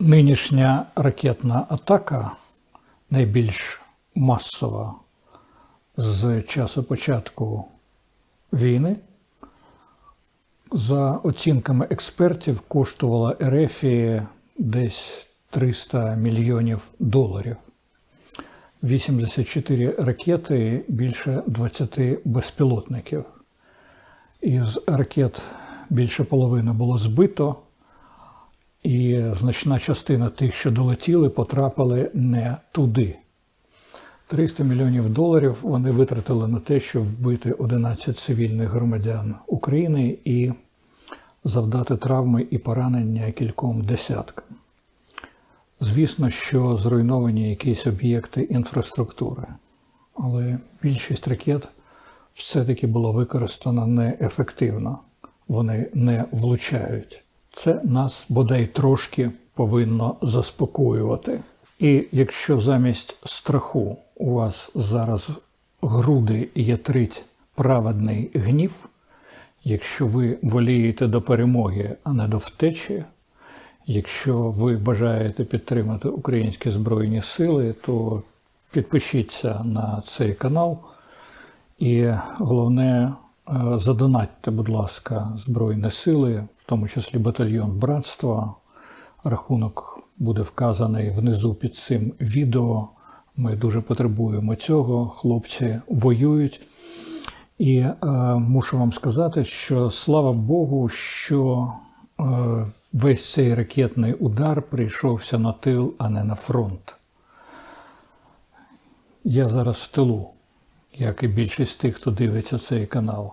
Нинішня ракетна атака найбільш масова з часу початку війни. За оцінками експертів, коштувала Ерефії десь 300 мільйонів доларів. 84 ракети, більше 20 безпілотників. Із ракет більше половини було збито, і значна частина тих, що долетіли, потрапили не туди. 300 мільйонів доларів вони витратили на те, щоб вбити 11 цивільних громадян України і завдати травми і поранення кільком десяткам. Звісно, що зруйновані якісь об'єкти інфраструктури, але більшість ракет все-таки було використано неефективно. Вони не влучають. Це нас бодай трошки повинно заспокоювати. І якщо замість страху у вас зараз груди ятрить праведний гнів, якщо ви волієте до перемоги, а не до втечі, якщо ви бажаєте підтримати українські збройні сили, то підпишіться на цей канал. І головне, задонатьте, будь ласка, Збройні сили, в тому числі батальйон братства. Рахунок буде вказаний внизу під цим відео. Ми дуже потребуємо цього. Хлопці воюють. І е, мушу вам сказати, що слава Богу, що е, весь цей ракетний удар прийшовся на тил, а не на фронт. Я зараз в тилу, як і більшість тих, хто дивиться цей канал.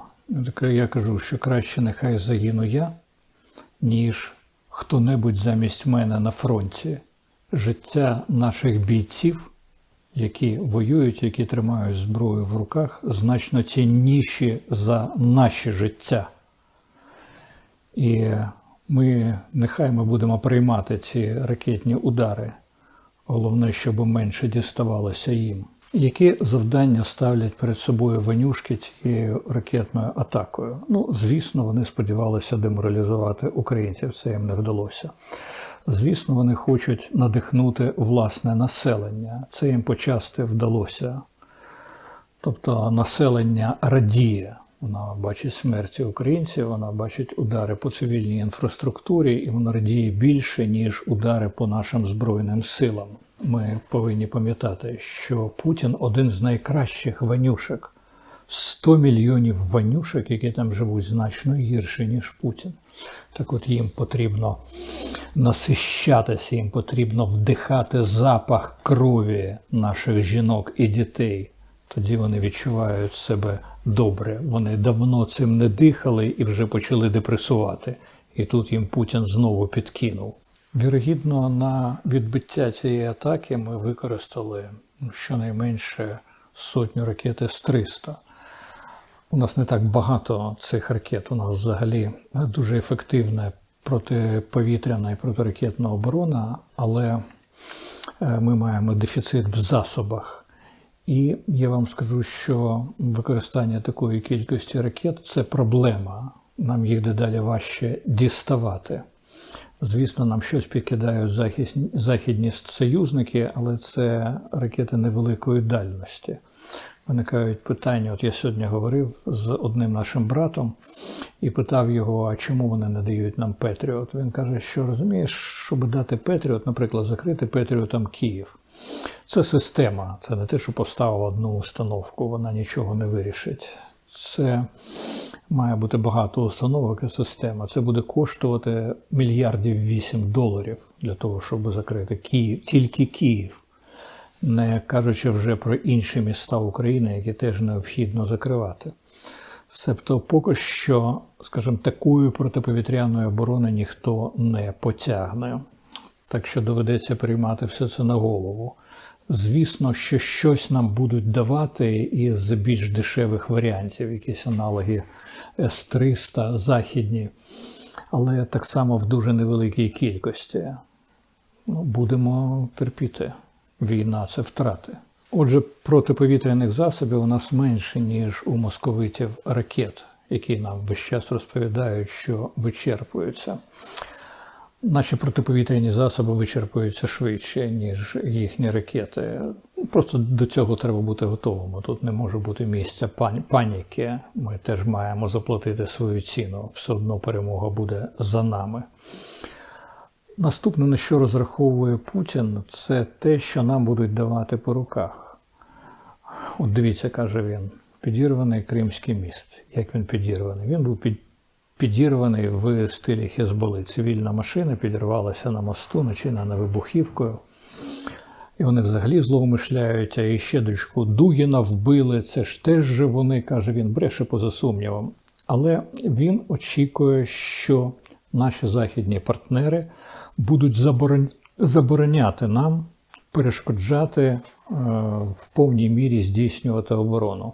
Я кажу, що краще нехай загину я, ніж хто-небудь замість мене на фронті. Життя наших бійців, які воюють, які тримають зброю в руках, значно цінніші за наші життя. І ми нехай ми будемо приймати ці ракетні удари. Головне, щоб менше діставалося їм. Які завдання ставлять перед собою ванюшки цією ракетною атакою? Ну, звісно, вони сподівалися деморалізувати українців. Це їм не вдалося. Звісно, вони хочуть надихнути власне населення. Це їм почасти вдалося. Тобто населення радіє. Вона бачить смерті українців, вона бачить удари по цивільній інфраструктурі, і вона радіє більше, ніж удари по нашим збройним силам. Ми повинні пам'ятати, що Путін один з найкращих ванюшек. 100 мільйонів ванюшек, які там живуть, значно гірше, ніж Путін. Так от їм потрібно насищатися, їм потрібно вдихати запах крові наших жінок і дітей. Тоді вони відчувають себе добре. Вони давно цим не дихали і вже почали депресувати. І тут їм Путін знову підкинув. Вірогідно, на відбиття цієї атаки ми використали щонайменше сотню ракет С-300. У нас не так багато цих ракет. У нас взагалі дуже ефективна протиповітряна і протиракетна оборона, але ми маємо дефіцит в засобах. І я вам скажу, що використання такої кількості ракет це проблема. Нам їх дедалі важче діставати. Звісно, нам щось підкидають захисні, західні союзники, але це ракети невеликої дальності. Виникають питання. От я сьогодні говорив з одним нашим братом і питав його, а чому вони не дають нам Петріот? Він каже, що розумієш, щоб дати Петріот, наприклад, закрити Петріотом Київ. Це система, це не те, що поставив одну установку, вона нічого не вирішить. Це має бути багато установок і система. Це буде коштувати мільярдів вісім доларів для того, щоб закрити Київ, тільки Київ, не кажучи вже про інші міста України, які теж необхідно закривати. Себто, поки що, скажімо, такої протиповітряної оборони ніхто не потягне. Так що доведеться приймати все це на голову. Звісно, що щось нам будуть давати із більш дешевих варіантів, якісь аналоги С-300 західні, але так само в дуже невеликій кількості. Ну, Будемо терпіти. Війна це втрати. Отже, протиповітряних засобів у нас менше, ніж у московитів ракет, які нам весь час розповідають, що вичерпуються. Наші протиповітряні засоби вичерпуються швидше, ніж їхні ракети. Просто до цього треба бути готовими. Тут не може бути місця паніки. Ми теж маємо заплатити свою ціну. Все одно перемога буде за нами. Наступне, на що розраховує Путін, це те, що нам будуть давати по руках. От дивіться, каже він, підірваний Кримський міст. Як він підірваний? Він був під, підірваний в стилі Хезболи. Цивільна машина підірвалася на мосту, начинена вибухівкою. І вони взагалі зловмишляють, а іще дочку Дугіна вбили. Це ж теж же вони, каже він, бреше поза сумнівом. Але він очікує, що наші західні партнери будуть заборон... забороняти нам перешкоджати е, в повній мірі здійснювати оборону.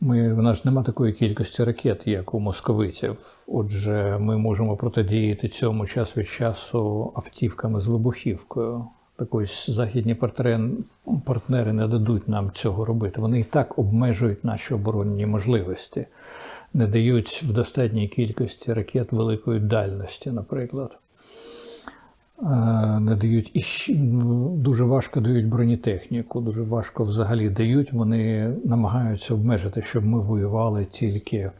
Ми, в нас нема такої кількості ракет, як у московитів. Отже, ми можемо протидіяти цьому час від часу автівками з вибухівкою. Так ось західні партнери, не дадуть нам цього робити. Вони і так обмежують наші оборонні можливості, не дають в достатній кількості ракет великої дальності, наприклад. Е, не дають і дуже важко дають бронетехніку, дуже важко взагалі дають. Вони намагаються обмежити, щоб ми воювали тільки е,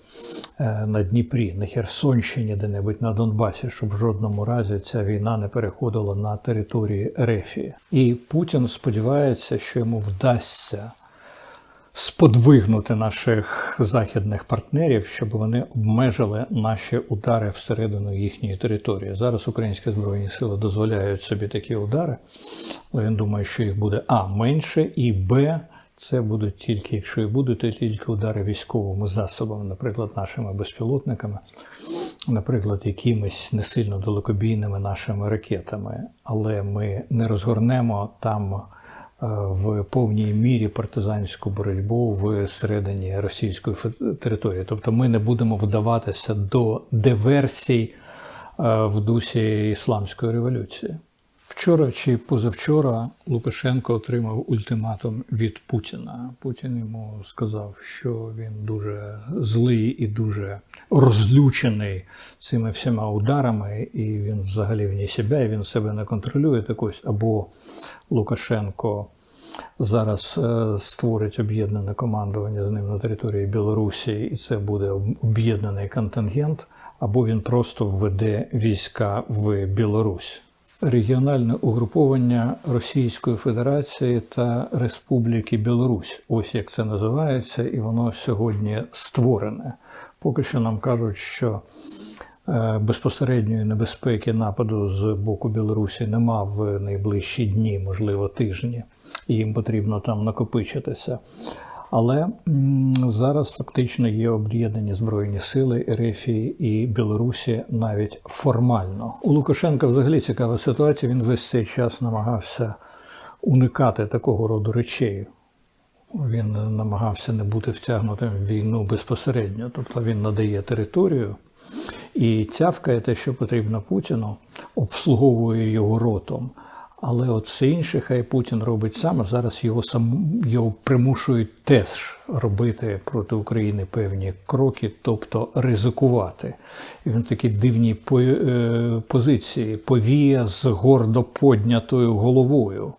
на Дніпрі, на Херсонщині, де-небудь на Донбасі, щоб в жодному разі ця війна не переходила на території Рефії. І Путін сподівається, що йому вдасться сподвигнути наших західних партнерів, щоб вони обмежили наші удари всередину їхньої території. Зараз українські збройні сили дозволяють собі такі удари, але він думає, що їх буде а менше, і б. Це будуть тільки, якщо і будуть, то тільки удари військовими засобами, наприклад, нашими безпілотниками, наприклад, якимись не сильно далекобійними нашими ракетами. Але ми не розгорнемо там в повній мірі партизанську боротьбу в середині російської території. Тобто ми не будемо вдаватися до диверсій е, в дусі ісламської революції. Вчора чи позавчора Лукашенко отримав ультиматум від Путіна. Путін йому сказав, що він дуже злий і дуже розлючений цими всіма ударами, і він взагалі вні себе, і він себе не контролює. Так ось або Лукашенко зараз е, створить об'єднане командування з ним на території Білорусі, і це буде об'єднаний контингент, або він просто введе війська в Білорусь. Регіональне угруповання Російської Федерації та Республіки Білорусь. Ось як це називається, і воно сьогодні створене. Поки що нам кажуть, що е, безпосередньої небезпеки нападу з боку Білорусі нема в найближчі дні, можливо, тижні, їм потрібно там накопичитися. Але зараз фактично є об'єднані збройні сили Ерефії і Білорусі навіть формально. У Лукашенка взагалі цікава ситуація. Він весь цей час намагався уникати такого роду речей. Він намагався не бути втягнутим в війну безпосередньо. Тобто він надає територію і тявкає те, що потрібно Путіну, обслуговує його ротом. Але от все інше, хай Путін робить сам, зараз його сам його примушують теж робити проти України певні кроки, тобто ризикувати. І він такі дивні е, позиції повія з гордо поднятою головою.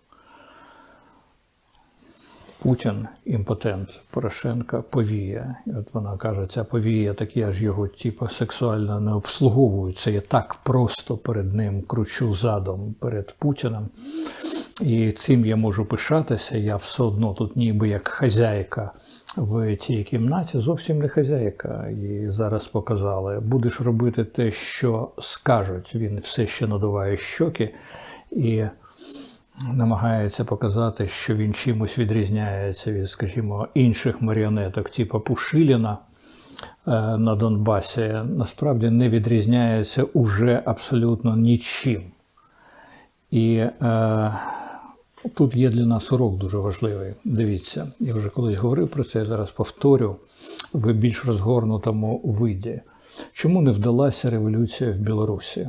Путін імпотент, Порошенка повія. І от вона каже, ця повія, так я ж його типу, сексуально не обслуговую. Це я так просто перед ним кручу задом перед Путіним. І цим я можу пишатися. Я все одно тут ніби як хазяйка в цій кімнаті, зовсім не хазяйка. І зараз показали. Будеш робити те, що скажуть. Він все ще надуває щоки і намагається показати, що він чимось відрізняється від, скажімо, інших маріонеток, типу Пушиліна е, на Донбасі, насправді не відрізняється уже абсолютно нічим. І е, тут є для нас урок дуже важливий. Дивіться, я вже колись говорив про це, я зараз повторю в більш розгорнутому виді. Чому не вдалася революція в Білорусі?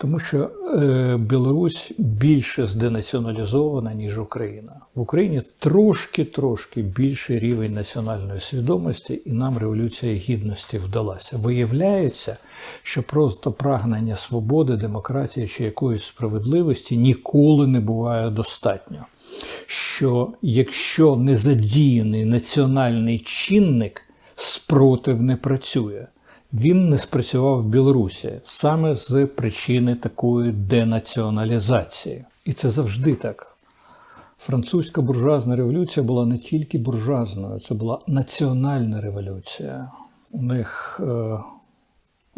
Тому що е, Білорусь більше зденаціоналізована, ніж Україна. В Україні трошки-трошки більший рівень національної свідомості, і нам революція гідності вдалася. Виявляється, що просто прагнення свободи, демократії чи якоїсь справедливості ніколи не буває достатньо. Що якщо не задіяний національний чинник, спротив не працює. Він не спрацював в Білорусі саме з причини такої денаціоналізації. І це завжди так. Французька буржуазна революція була не тільки буржуазною, це була національна революція. У них е,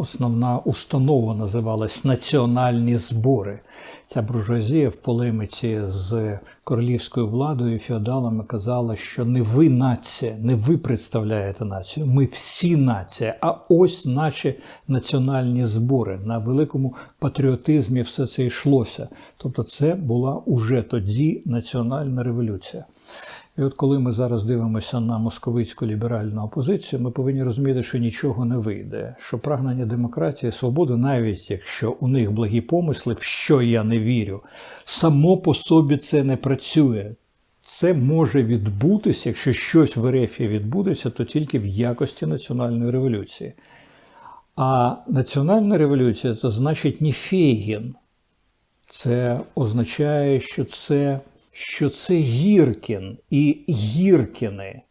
основна установа називалась Національні збори. Ця буржуазія в полемиці з королівською владою і феодалами казала, що не ви нація, не ви представляєте націю, ми всі нація. А ось наші національні збори. На великому патріотизмі все це йшлося. Тобто, це була уже тоді національна революція. І от коли ми зараз дивимося на московицьку ліберальну опозицію, ми повинні розуміти, що нічого не вийде. Що прагнення демократії, свободи, навіть якщо у них благі помисли, в що я не вірю, само по собі це не працює. Це може відбутися, якщо щось в РФ відбудеться, то тільки в якості національної революції. А національна революція це значить не Фейгін. Це означає, що це що це Гіркін і Гіркіни.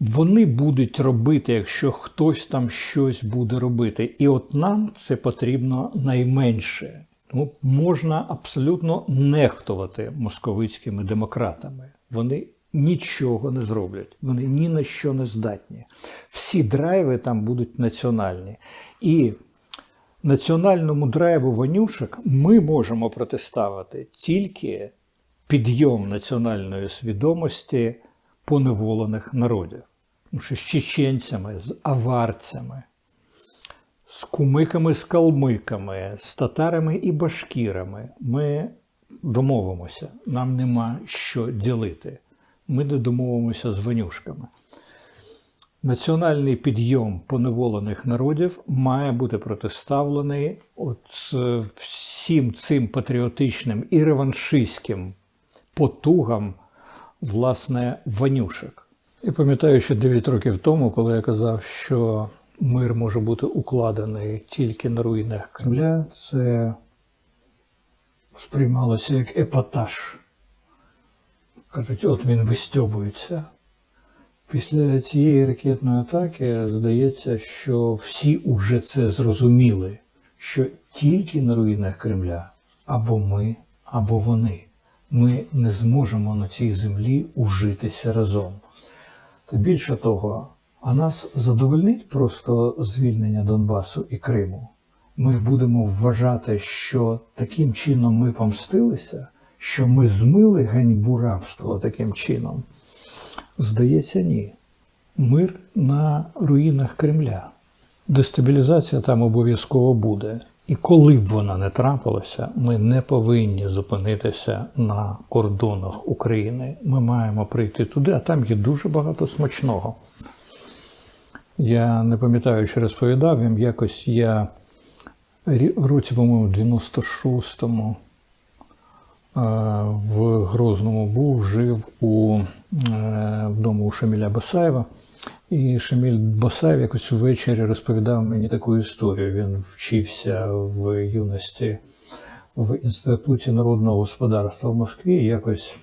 Вони будуть робити, якщо хтось там щось буде робити. І от нам це потрібно найменше. Тому можна абсолютно нехтувати московицькими демократами. Вони нічого не зроблять, вони ні на що не здатні. Всі драйви там будуть національні. І національному драйву вонюшок ми можемо протиставити тільки підйом національної свідомості поневолених народів. Що з чеченцями, з аварцями, з кумиками, з калмиками, з татарами і башкірами ми домовимося. Нам нема що ділити. Ми не домовимося з ванюшками. Національний підйом поневолених народів має бути протиставлений от е, всім цим патріотичним і реваншистським потугам власне ванюшек. І пам'ятаю, що 9 років тому, коли я казав, що мир може бути укладений тільки на руїнах Кремля, це сприймалося як епатаж. Кажуть, от він вистьобується. Після цієї ракетної атаки здається, що всі уже це зрозуміли, що тільки на руїнах Кремля або ми, або вони ми не зможемо на цій землі ужитися разом. Більше того, а нас задовольнить просто звільнення Донбасу і Криму. Ми будемо вважати, що таким чином ми помстилися, що ми змили ганьбу рабства таким чином. Здається, ні. Мир на руїнах Кремля. Дестабілізація там обов'язково буде. І коли б вона не трапилася, ми не повинні зупинитися на кордонах України. Ми маємо прийти туди, а там є дуже багато смачного. Я не пам'ятаю, чи розповідав їм, якось я в році, по-моєму, 96-му е, в Грозному був, жив у е, вдома у Шаміля Басаєва. І Шаміль Босаєв якось ввечері розповідав мені таку історію. Він вчився в юності в Інституті народного господарства в Москві. Якось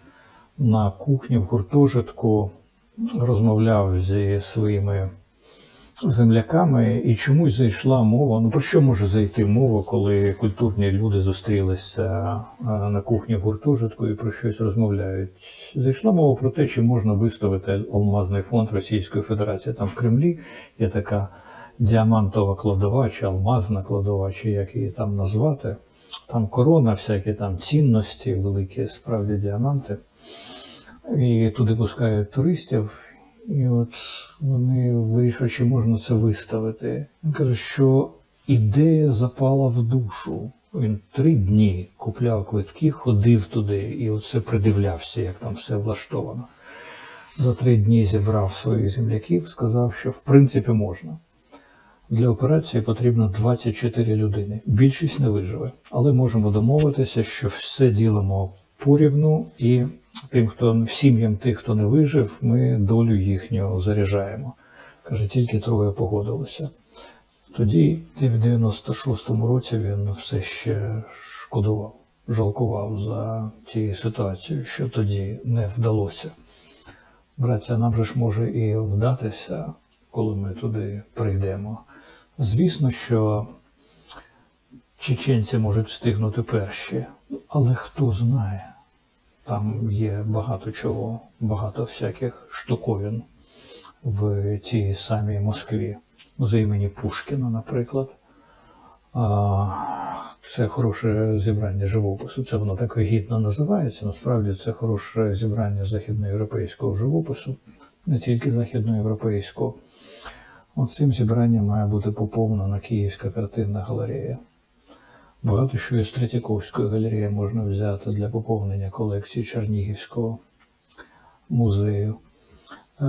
на кухні в гуртожитку розмовляв зі своїми земляками, і чомусь зайшла мова. Ну про що може зайти мова, коли культурні люди зустрілися на кухні гуртожитку і про щось розмовляють? Зайшла мова про те, чи можна виставити алмазний фонд Російської Федерації. Там в Кремлі є така діамантова кладова, чи алмазна кладова, чи як її там назвати. Там корона, всякі там цінності, великі справді діаманти. І туди пускають туристів. І от вони вирішили, чи можна це виставити. Він каже, що ідея запала в душу. Він три дні купляв квитки, ходив туди і оце придивлявся, як там все влаштовано. За три дні зібрав своїх земляків, сказав, що в принципі можна. Для операції потрібно 24 людини. Більшість не виживе, але можемо домовитися, що все ділимо порівну і тим, хто сім'ям тих, хто не вижив, ми долю їхню заряджаємо. Каже, тільки троє погодилося. Тоді, в 96-му році, він все ще шкодував, жалкував за тією ситуацією, що тоді не вдалося. Браття, нам же ж може і вдатися, коли ми туди прийдемо. Звісно, що чеченці можуть встигнути перші, але хто знає, там є багато чого, багато всяких штуковин в тій самій Москві. Музей імені Пушкіна, наприклад. Це хороше зібрання живопису. Це воно так гідно називається. Насправді це хороше зібрання західноєвропейського живопису, не тільки західноєвропейського. От цим зібранням має бути поповнена Київська картинна галерея. Багато що із Третьяковської галереї можна взяти для поповнення колекції Чернігівського музею. Е,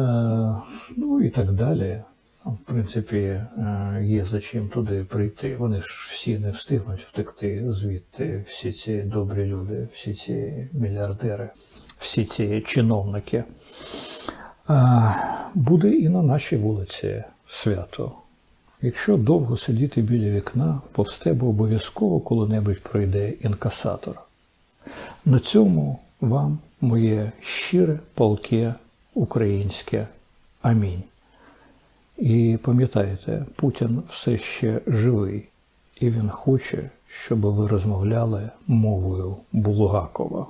ну і так далі. В принципі, е, є за чим туди прийти. Вони ж всі не встигнуть втекти звідти, всі ці добрі люди, всі ці мільярдери, всі ці чиновники. Е, Буде і на нашій вулиці свято. Якщо довго сидіти біля вікна, повз тебе обов'язково коли-небудь пройде інкасатор. На цьому вам моє щире палке українське амінь. І пам'ятайте, Путін все ще живий, і він хоче, щоб ви розмовляли мовою Булгакова.